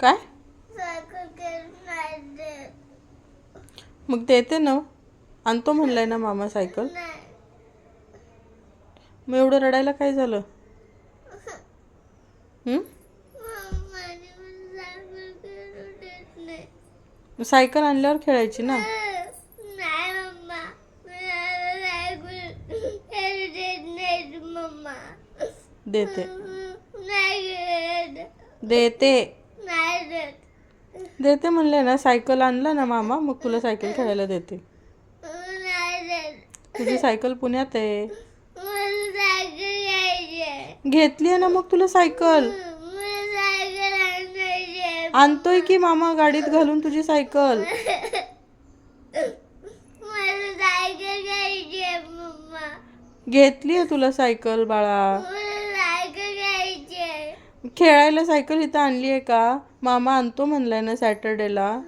काय? मग देते ना. आणतो म्हणलाय ना मामा सायकल. मग एवढं रडायला काय झालं? सायकल आणल्यावर खेळायची ना? देत. देते. देते म्हणले ना सायकल आणला ना मामा मग तुला सायकल खेळायला देते. तुझी सायकल पुण्यात आहे. घेतली आहे ना मग तुला सायकल? आणतोय की मामा गाडीत घालून तुझी सायकल? घेतली आहे तुला सायकल बाळा. खेळायला सायकल इथं आणली आहे का? मामा आणतो म्हणलाय ना सॅटर्डेला.